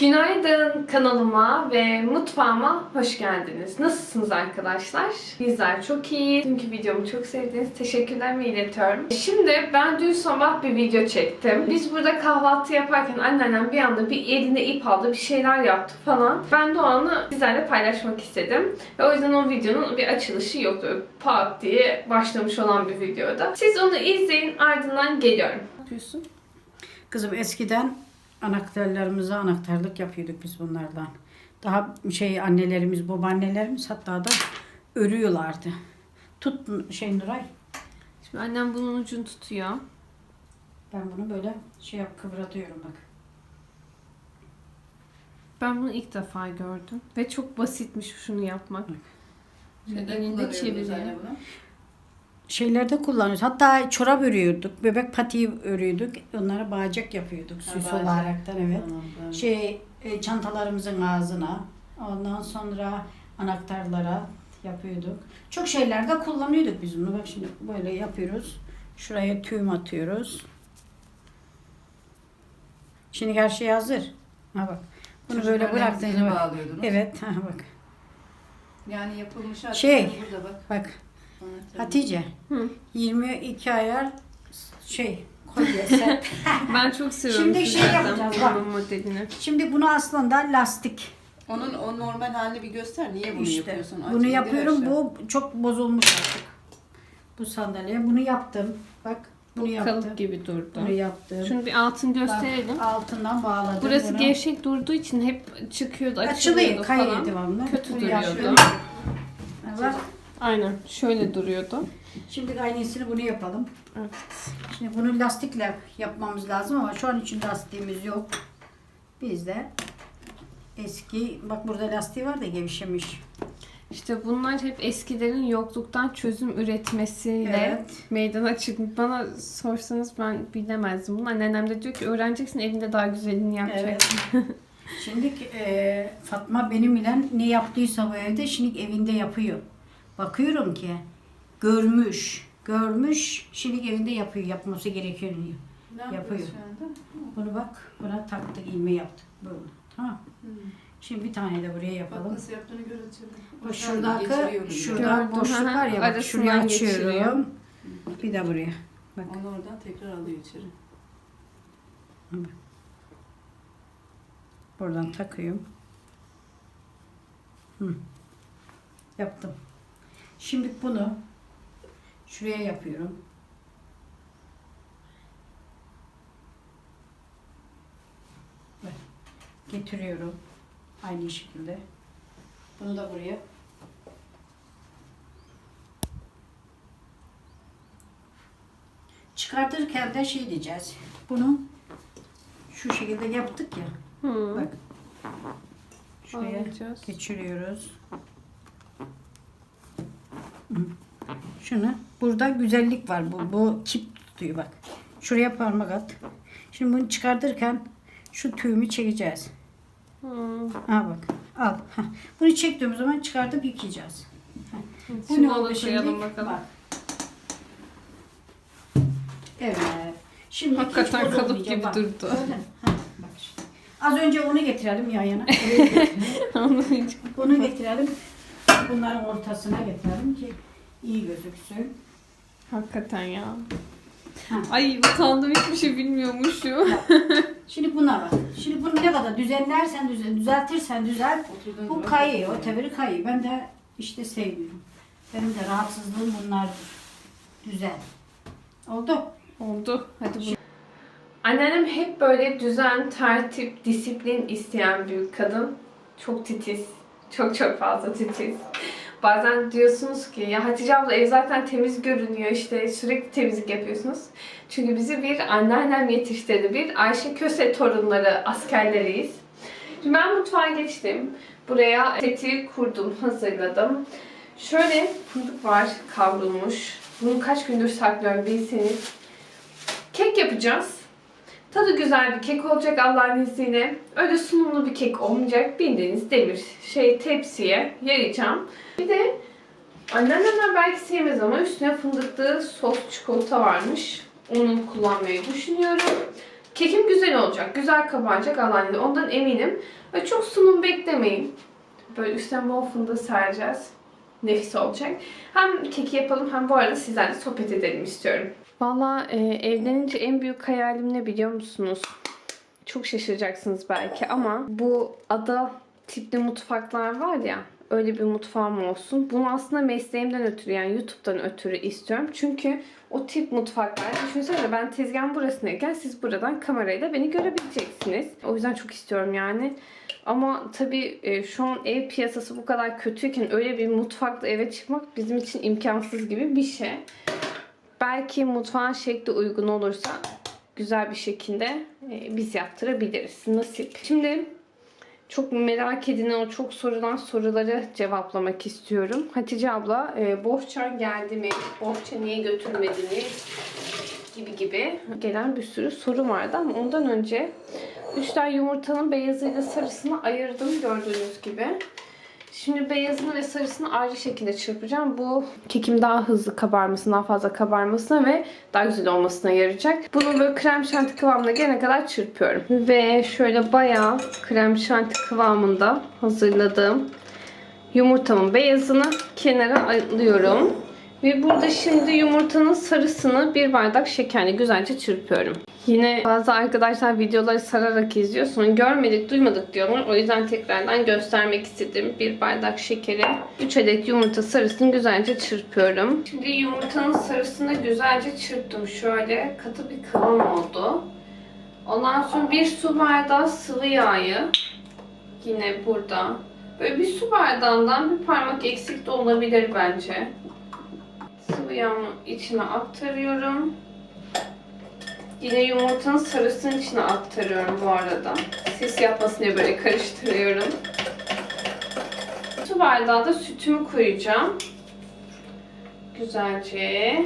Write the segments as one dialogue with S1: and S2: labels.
S1: Günaydın kanalıma ve mutfağıma hoş geldiniz. Nasılsınız arkadaşlar? Bizler çok iyi. Dünkü videomu çok sevdiniz. Teşekkürlerimi iletiyorum. Şimdi ben dün sabah bir video çektim. Biz burada kahvaltı yaparken anneannem bir anda bir eline ip aldı, bir şeyler yaptı falan. Ben de o anı sizlerle paylaşmak istedim. Ve o yüzden o videonun bir açılışı yoktu. Pat diye başlamış olan bir videoda. Siz onu izleyin ardından geliyorum. Ne yapıyorsun?
S2: Kızım eskiden anahtarlarımıza anahtarlık yapıyorduk biz bunlardan. Daha şey annelerimiz, babaannelerimiz hatta da örüyorlardı. Tut şey Nuray.
S1: Şimdi annem bunun ucunu tutuyor.
S2: Ben bunu böyle şey yap kıvratıyorum bak.
S1: Ben bunu ilk defa gördüm. Ve çok basitmiş şunu yapmak. Şöyle elinde çeviriyor.
S2: Şeylerde kullanıyoruz. Hatta çorap örüyorduk. Bebek patiği örüyorduk. Onlara bağcak yapıyorduk. Süs
S3: bağcak.
S2: olaraktan evet.
S3: Tamam,
S2: Şey e, çantalarımızın ağzına. Ondan sonra anahtarlara yapıyorduk. Çok şeylerde kullanıyorduk biz bunu. Bak şimdi böyle yapıyoruz. Şuraya tüyüm atıyoruz. Şimdi her şey hazır. Ha bak. Bunu böyle bıraktığınız
S3: emziğini
S2: bak.
S3: bağlıyordunuz.
S2: Evet, ha bak.
S3: Yani yapılmış artık
S2: Şey.
S3: burada bak.
S2: Bak. Hatice.
S1: Hı.
S2: 22 ayar şey kolye set.
S1: Ben çok seviyorum.
S2: Şimdi şey
S1: zaten
S2: yapacağız, bak.
S1: bunun modelini.
S2: Şimdi bunu aslında lastik.
S3: Onun o normal halini bir göster. Niye bunu
S2: İşte
S3: yapıyorsun? Aç,
S2: bunu
S3: indir
S2: yapıyorum.
S3: aşağı.
S2: Bu çok bozulmuş artık. Bu sandalye. Bunu yaptım. Bak bunu yaptım.
S1: Kalıp gibi durdu.
S2: Bunu yaptım.
S1: Şunu bir altın gösterelim.
S2: Bak, altından bağladım.
S1: Burası
S2: bunu.
S1: gevşek durduğu için hep çıkıyordu, açılıyordu
S2: Açılıyor, kayıyor
S1: falan.
S2: devamlı.
S1: Kötü
S2: Bunu
S1: duruyordu.
S2: yapıyorum. Bak,
S1: Aynen şöyle duruyordu.
S2: şimdi aynısını bunu yapalım.
S1: Evet.
S2: Şimdi bunu lastikle yapmamız lazım ama şu an için lastiğimiz yok. Bizde eski, bak burada lastiği var da gevşemiş.
S1: İşte bunlar hep eskilerin yokluktan çözüm üretmesiyle
S2: Evet.
S1: meydana çıkmış. Bana sorsanız ben bilemezdim bunu. Anneannem de diyor ki öğreneceksin elinde daha güzelini yapacaksın.
S2: Evet. Şimdi e, Fatma benim ile ne yaptıysa bu evde şimdi evinde yapıyor. Bakıyorum ki görmüş, görmüş, şimdi evinde yapıyor, yapması gerekiyor diyor.
S3: Ne
S2: yapıyor.
S3: şu anda?
S2: Bunu bak, buna taktık, ilme yaptık. Böyle. Tamam.
S3: Hı.
S2: Şimdi bir tane de buraya
S3: Bak
S2: yapalım.
S3: nasıl yaptığını görelim.
S2: Bu şuradaki, şurada
S1: Gördüm.
S2: boşluk var ya, bak
S1: Arasından
S2: şuraya
S1: geçiriyor.
S2: açıyorum. Bir de buraya. Bak.
S3: Onu oradan tekrar alıyor içeri.
S2: Buradan takıyorum. Hı. Yaptım. Şimdi bunu şuraya yapıyorum. Getiriyorum. Aynı şekilde. Bunu da buraya. Çıkartırken de şey diyeceğiz. Bunu şu şekilde yaptık ya.
S1: Hı.
S2: Bak. Şuraya
S1: Alacağız.
S2: geçiriyoruz. Hı. Şunu burada güzellik var. Bu bu kip tutuyor bak. Şuraya parmak at. Şimdi bunu çıkartırken şu tüyümü çekeceğiz.
S1: Hı.
S2: Ha bak. Al. Hah. Bunu çektiğimiz zaman çıkartıp yıkayacağız. Hah. Bu
S1: Şimdi
S2: ne oldu şimdi?
S1: bakalım.
S2: Bak. Evet. Şimdi
S1: Hakikaten kalıp gibi
S2: Bak,
S1: durdu.
S2: Bak işte. Az önce onu getirelim yan yana.
S1: Onu
S2: getirelim. Bunların ortasına getirelim ki iyi gözüksün.
S1: Hakikaten ya.
S2: Ha.
S1: Ay utandım hiçbir şey bilmiyormuşum.
S2: Şimdi buna bak. Şimdi bunu ne kadar düzenlersen düzen, düzeltirsen düzelt. Bu kayıyor, ötebiri kayıyor. Ben de işte sevmiyorum. Benim de rahatsızlığım bunlardır. Düzen. Oldu.
S1: Oldu. Hadi bunu. Anneannem hep böyle düzen, tertip, disiplin isteyen bir kadın. Çok titiz. Çok çok fazla titiz. Bazen diyorsunuz ki ya Hatice abla ev zaten temiz görünüyor işte sürekli temizlik yapıyorsunuz. Çünkü bizi bir anneannem yetiştirdi. Bir Ayşe Köse torunları askerleriyiz. Şimdi ben mutfağa geçtim. Buraya seti kurdum, hazırladım. Şöyle fındık var kavrulmuş. Bunu kaç gündür saklıyorum bilseniz. Kek yapacağız. Tadı güzel bir kek olacak Allah'ın izniyle. Öyle sunumlu bir kek olmayacak. Bildiğiniz demir şey tepsiye yayacağım. Bir de anneannemler belki sevmez ama üstüne fındıklı sos çikolata varmış. Onu kullanmayı düşünüyorum. Kekim güzel olacak. Güzel kabaracak Allah'ın izniyle. Ondan eminim. Ve çok sunum beklemeyin. Böyle üstten bol fındığı sereceğiz. Nefis olacak. Hem keki yapalım hem bu arada sizlerle sohbet edelim istiyorum. Valla e, evlenince en büyük hayalim ne biliyor musunuz? Çok şaşıracaksınız belki ama bu ada tipli mutfaklar var ya öyle bir mutfağım olsun. Bunu aslında mesleğimden ötürü yani YouTube'dan ötürü istiyorum. Çünkü o tip mutfaklar düşünsene ben tezgahın burasındayken siz buradan kamerayla beni görebileceksiniz. O yüzden çok istiyorum yani. Ama tabii e, şu an ev piyasası bu kadar kötüyken öyle bir mutfakla eve çıkmak bizim için imkansız gibi bir şey. Belki mutfağın şekli uygun olursa güzel bir şekilde e, biz yaptırabiliriz. Nasip. Şimdi çok merak edilen o çok sorulan soruları cevaplamak istiyorum. Hatice abla e, bohçan geldi mi? Bohça niye götürmediniz? Gibi gibi gelen bir sürü soru vardı ama ondan önce üçler yumurtanın beyazıyla sarısını ayırdım gördüğünüz gibi. Şimdi beyazını ve sarısını ayrı şekilde çırpacağım. Bu kekim daha hızlı kabarmasına, daha fazla kabarmasına ve daha güzel olmasına yarayacak. Bunu böyle krem şanti kıvamına gelene kadar çırpıyorum. Ve şöyle bayağı krem şanti kıvamında hazırladığım yumurtamın beyazını kenara alıyorum. Ve burada şimdi yumurtanın sarısını bir bardak şekerle güzelce çırpıyorum. Yine bazı arkadaşlar videoları sararak izliyor. Sonra görmedik, duymadık diyorlar. O yüzden tekrardan göstermek istedim. Bir bardak şekeri, 3 adet yumurta sarısını güzelce çırpıyorum. Şimdi yumurtanın sarısını güzelce çırptım. Şöyle katı bir kıvam oldu. Ondan sonra bir su bardağı sıvı yağı yine burada. Böyle bir su bardağından bir parmak eksik de olabilir bence. Yağımı içine aktarıyorum. Yine yumurtanın sarısının içine aktarıyorum bu arada. Sis yapmasın diye böyle karıştırıyorum. Su bardağı da sütümü koyacağım. Güzelce.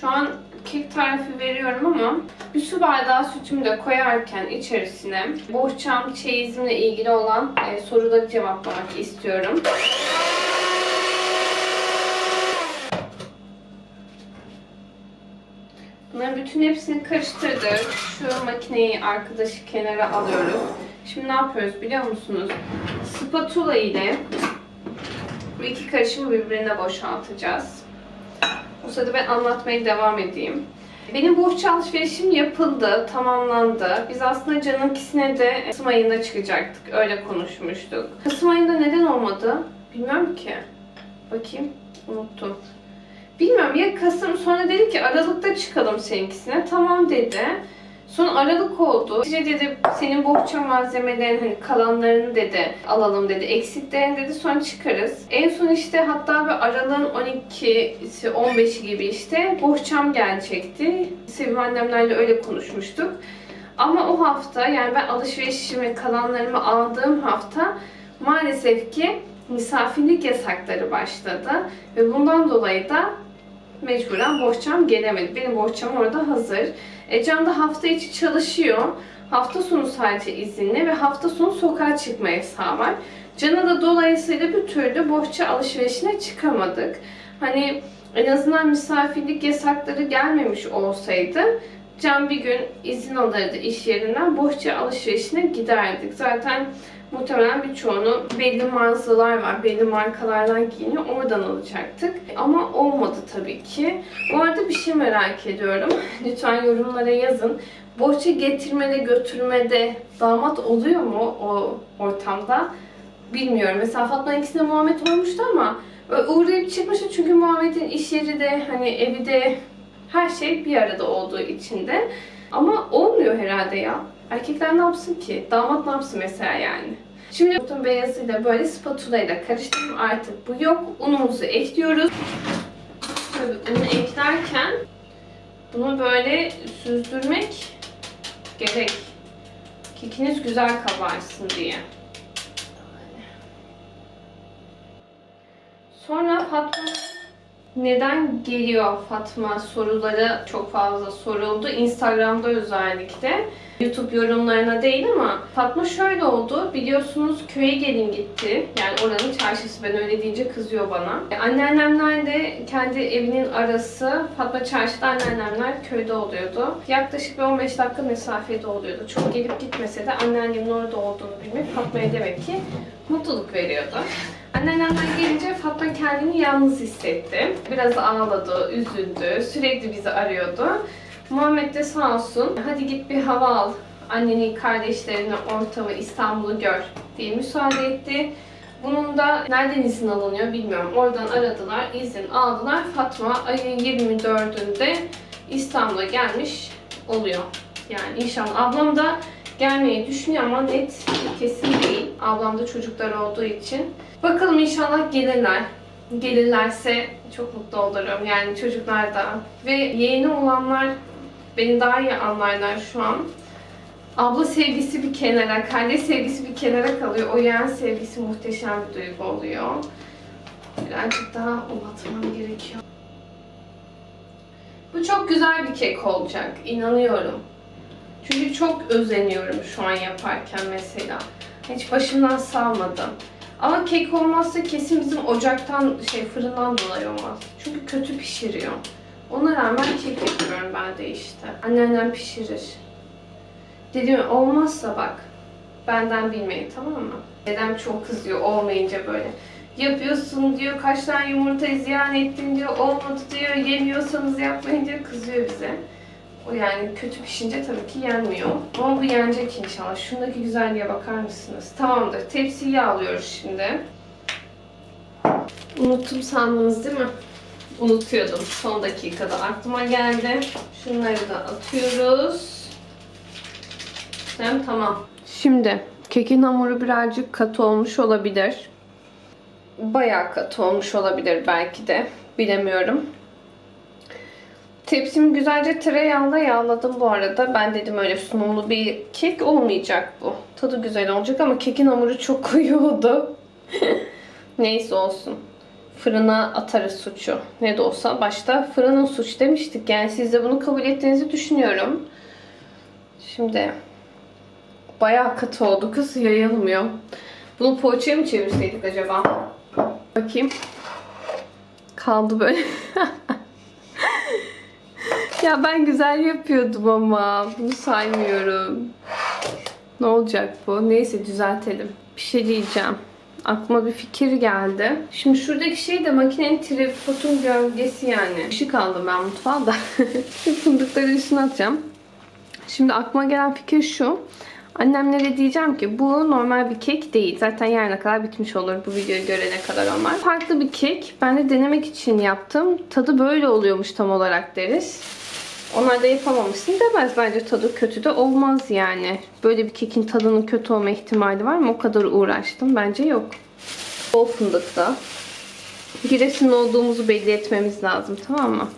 S1: Şu an kek tarifi veriyorum ama bir su bardağı sütümü de koyarken içerisine bohçam çeyizimle ilgili olan e, soruları cevaplamak istiyorum. Bunların bütün hepsini karıştırdık. Şu makineyi arkadaşı kenara alıyoruz. Şimdi ne yapıyoruz biliyor musunuz? Spatula ile bu iki karışımı birbirine boşaltacağız. O sırada ben anlatmaya devam edeyim. Benim bohça alışverişim yapıldı, tamamlandı. Biz aslında Can'ınkisine de Kasım ayında çıkacaktık. Öyle konuşmuştuk. Kasım ayında neden olmadı? Bilmiyorum ki. Bakayım. Unuttum. Bilmiyorum ya Kasım sonra dedi ki Aralık'ta çıkalım seninkisine. Tamam dedi. Sonra Aralık oldu. İşte dedi senin bohça malzemelerin hani kalanlarını dedi alalım dedi. Eksiklerini dedi sonra çıkarız. En son işte hatta bir Aralık'ın 12'si 15'i gibi işte bohçam gelecekti. Sevim annemlerle öyle konuşmuştuk. Ama o hafta yani ben alışverişimi kalanlarımı aldığım hafta maalesef ki misafirlik yasakları başladı. Ve bundan dolayı da mecburen bohçam gelemedi. Benim bohçam orada hazır. E, Can da hafta içi çalışıyor. Hafta sonu sadece izinli ve hafta sonu sokağa çıkma yasağı var. Can'a da dolayısıyla bir türlü bohça alışverişine çıkamadık. Hani en azından misafirlik yasakları gelmemiş olsaydı Can bir gün izin alırdı iş yerinden bohça alışverişine giderdik. Zaten muhtemelen birçoğunu belli mağazalar var, belli markalardan giyiniyor. Oradan alacaktık. Ama olmadı tabii ki. Bu arada bir şey merak ediyorum. Lütfen yorumlara yazın. Bohça getirmede, götürmede damat oluyor mu o ortamda? Bilmiyorum. Mesela Fatma'nın ikisinde Muhammed olmuştu ama uğrayıp çıkmıştı çünkü Muhammed'in iş yeri de hani evi de her şey bir arada olduğu için de. Ama olmuyor herhalde ya. Erkekler ne yapsın ki? Damat ne yapsın mesela yani? Şimdi bütün beyazıyla böyle spatula ile karıştırdım. Artık bu yok. Unumuzu ekliyoruz. Tabii unu eklerken bunu böyle süzdürmek gerek. Kekiniz güzel kabarsın diye. Sonra Fatma neden geliyor Fatma soruları çok fazla soruldu. Instagram'da özellikle. YouTube yorumlarına değil ama Fatma şöyle oldu. Biliyorsunuz köye gelin gitti. Yani oranın çarşısı. Ben öyle deyince kızıyor bana. E, Anneannemlerle kendi evinin arası Fatma çarşıda anneannemler köyde oluyordu. Yaklaşık bir 15 dakika mesafede oluyordu. Çok gelip gitmese de anneannemin orada olduğunu bilmek Fatma'ya demek ki mutluluk veriyordu. Anneannemden gelince Fatma kendini yalnız hissetti. Biraz ağladı, üzüldü, sürekli bizi arıyordu. Muhammed de sağ olsun, hadi git bir hava al, anneni, kardeşlerini, ortamı, İstanbul'u gör diye müsaade etti. Bunun da nereden izin alınıyor bilmiyorum. Oradan aradılar, izin aldılar. Fatma ayın 24'ünde İstanbul'a gelmiş oluyor. Yani inşallah ablam da gelmeyi düşünüyor ama net kesin değil. Ablam da çocuklar olduğu için. Bakalım inşallah gelirler. Gelirlerse çok mutlu olurum. Yani çocuklar da. Ve yeğeni olanlar beni daha iyi anlarlar şu an. Abla sevgisi bir kenara, kardeş sevgisi bir kenara kalıyor. O yeğen sevgisi muhteşem bir duygu oluyor. Birazcık daha uzatmam gerekiyor. Bu çok güzel bir kek olacak. inanıyorum. Çünkü çok özeniyorum şu an yaparken mesela. Hiç başımdan salmadım. Ama kek olmazsa kesin bizim ocaktan, şey fırından dolayı olmaz. Çünkü kötü pişiriyor. Ona rağmen kek yapıyorum ben de işte. Anneannem pişirir. Dedim olmazsa bak benden bilmeyin tamam mı? Dedem çok kızıyor olmayınca böyle. Yapıyorsun diyor kaç tane yumurtayı ziyan ettin diyor olmadı diyor yemiyorsanız yapmayın diyor kızıyor bize. O yani kötü pişince tabii ki yenmiyor. Ama bu yenecek inşallah. Şundaki güzelliğe bakar mısınız? Tamamdır. Tepsiyi yağlıyoruz şimdi. Unuttum sandınız değil mi? Unutuyordum. Son dakikada aklıma geldi. Şunları da atıyoruz. Tamam tamam. Şimdi kekin hamuru birazcık katı olmuş olabilir. Bayağı katı olmuş olabilir belki de. Bilemiyorum. Tepsimi güzelce tereyağla yağladım bu arada. Ben dedim öyle sunumlu bir kek olmayacak bu. Tadı güzel olacak ama kekin hamuru çok koyu oldu. Neyse olsun. Fırına atarız suçu. Ne de olsa başta fırının suç demiştik. Yani siz de bunu kabul ettiğinizi düşünüyorum. Şimdi bayağı katı oldu kız yayılmıyor. Bunu poğaçaya mı çevirseydik acaba? Bakayım. Kaldı böyle. Ya ben güzel yapıyordum ama bunu saymıyorum. Ne olacak bu? Neyse düzeltelim. Bir şey diyeceğim. Aklıma bir fikir geldi. Şimdi şuradaki şey de makinenin tripodun gölgesi yani. Işık aldım ben mutfağa da. Fındıkları üstüne atacağım. Şimdi aklıma gelen fikir şu. Annemlere diyeceğim ki bu normal bir kek değil. Zaten yarına kadar bitmiş olur bu videoyu görene kadar onlar. Farklı bir kek. Ben de denemek için yaptım. Tadı böyle oluyormuş tam olarak deriz. Onlar da yapamamışsın demez. Bence tadı kötü de olmaz yani. Böyle bir kekin tadının kötü olma ihtimali var mı? O kadar uğraştım. Bence yok. Bol fındıkta. Giresun olduğumuzu belli etmemiz lazım tamam mı?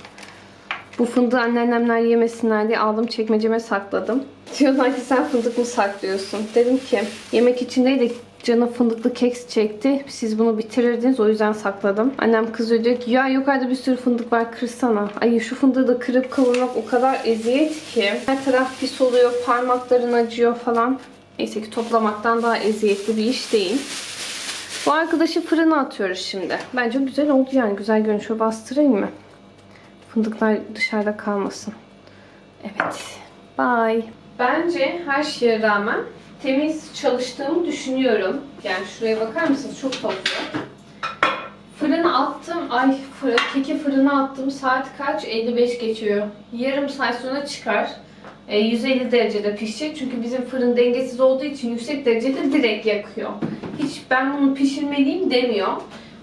S1: Bu fındığı anneannemler yemesinler diye aldım çekmeceme sakladım. Diyorlar ki sen fındık mı saklıyorsun? Dedim ki yemek için değil de canım fındıklı keks çekti. Siz bunu bitirirdiniz o yüzden sakladım. Annem kızıyor diyor ki ya yukarıda bir sürü fındık var kırsana. Ay şu fındığı da kırıp kavurmak o kadar eziyet ki. Her taraf pis oluyor, parmakların acıyor falan. Neyse ki toplamaktan daha eziyetli bir iş değil. Bu arkadaşı fırına atıyoruz şimdi. Bence güzel oldu yani. Güzel görünüşü bastırayım mı? Fındıklar dışarıda kalmasın. Evet. Bye. Bence her şeye rağmen temiz çalıştığımı düşünüyorum. Yani şuraya bakar mısınız? Çok toplu. Fırına attım. Ay fırın, keki fırına attım. Saat kaç? 55 geçiyor. Yarım saat sonra çıkar. E, 150 derecede pişecek. Çünkü bizim fırın dengesiz olduğu için yüksek derecede direkt yakıyor. Hiç ben bunu pişirmeliyim demiyor.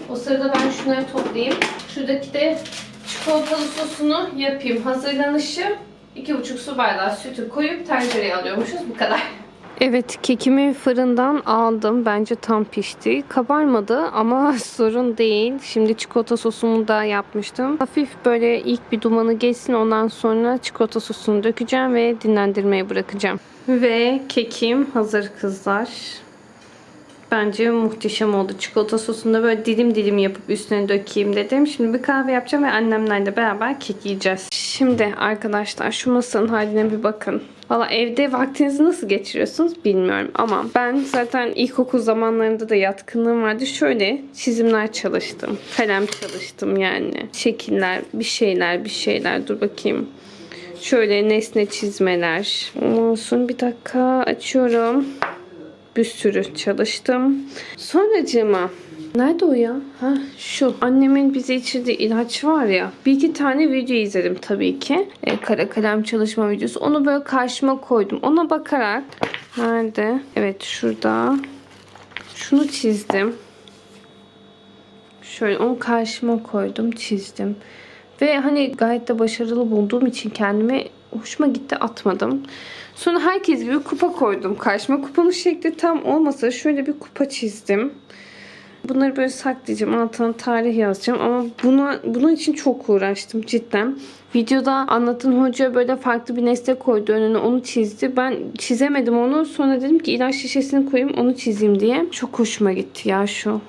S1: O sırada ben şunları toplayayım. Şuradaki de çikolatalı sosunu yapayım. Hazırlanışı 2,5 su bardağı sütü koyup tencereye alıyormuşuz. Bu kadar. Evet kekimi fırından aldım. Bence tam pişti. Kabarmadı ama sorun değil. Şimdi çikolata sosumu da yapmıştım. Hafif böyle ilk bir dumanı geçsin. Ondan sonra çikolata sosunu dökeceğim ve dinlendirmeye bırakacağım. Ve kekim hazır kızlar. Bence muhteşem oldu. Çikolata sosunu da böyle dilim dilim yapıp üstüne dökeyim dedim. Şimdi bir kahve yapacağım ve annemlerle beraber kek yiyeceğiz. Şimdi arkadaşlar şu masanın haline bir bakın. Valla evde vaktinizi nasıl geçiriyorsunuz bilmiyorum ama ben zaten ilkokul zamanlarında da yatkınlığım vardı. Şöyle çizimler çalıştım. Kalem çalıştım yani. Şekiller, bir şeyler, bir şeyler. Dur bakayım. Şöyle nesne çizmeler. Sonra bir dakika açıyorum. Bir sürü çalıştım. Sonracığıma Nerede o ya? Ha şu. Annemin bize içirdiği ilaç var ya. Bir iki tane video izledim tabii ki. E, kara kalem çalışma videosu. Onu böyle karşıma koydum. Ona bakarak. Nerede? Evet şurada. Şunu çizdim. Şöyle onu karşıma koydum. Çizdim. Ve hani gayet de başarılı bulduğum için kendime hoşuma gitti atmadım. Sonra herkes gibi kupa koydum karşıma. Kupanın şekli tam olmasa şöyle bir kupa çizdim. Bunları böyle saklayacağım. Altına tarih yazacağım. Ama buna, bunun için çok uğraştım cidden. Videoda anlatan hoca böyle farklı bir nesne koydu önüne. Onu çizdi. Ben çizemedim onu. Sonra dedim ki ilaç şişesini koyayım onu çizeyim diye. Çok hoşuma gitti ya şu.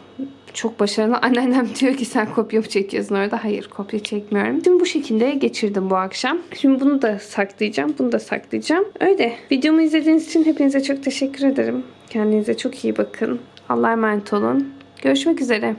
S1: Çok başarılı. Anneannem diyor ki sen kopya çekiyorsun orada? Hayır kopya çekmiyorum. Şimdi bu şekilde geçirdim bu akşam. Şimdi bunu da saklayacağım. Bunu da saklayacağım. Öyle. Videomu izlediğiniz için hepinize çok teşekkür ederim. Kendinize çok iyi bakın. Allah'a emanet olun. Görüşmek üzere.